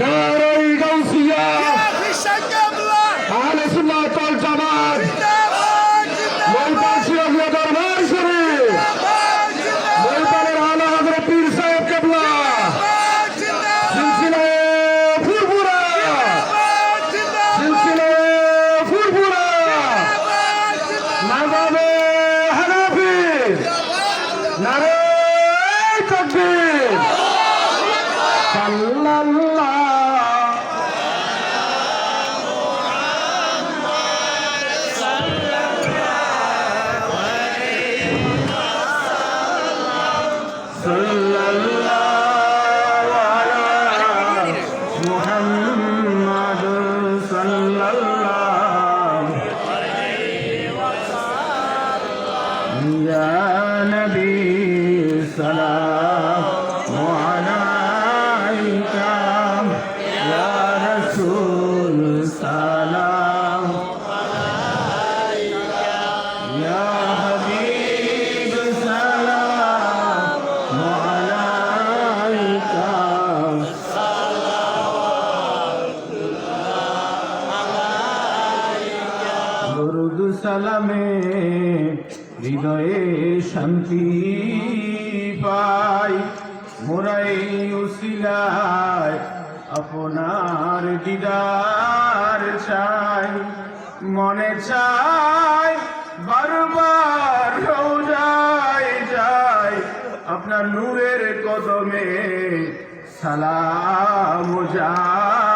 নারাই গাউসিয়া! আহলে সুন্নাত ওয়াল জামাত। Zindabad! ময়দান يا نبي سلام দরুদ সালামে হৃদয়ে শান্তি পাই। মোরাই উসিলায় আপনার দিদার চাই। মনে চাই বারবার রোজায় যাই। আপনার নূরের কদমে সালাম জানাই।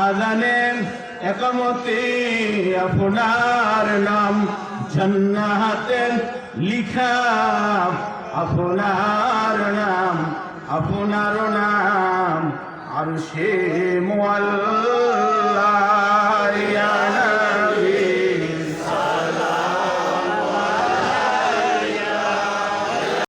আজানের একমতি আপনার নাম জন্নাতের লিখা আপনার নাম আপনার নাম আর সে মোয়াল্লা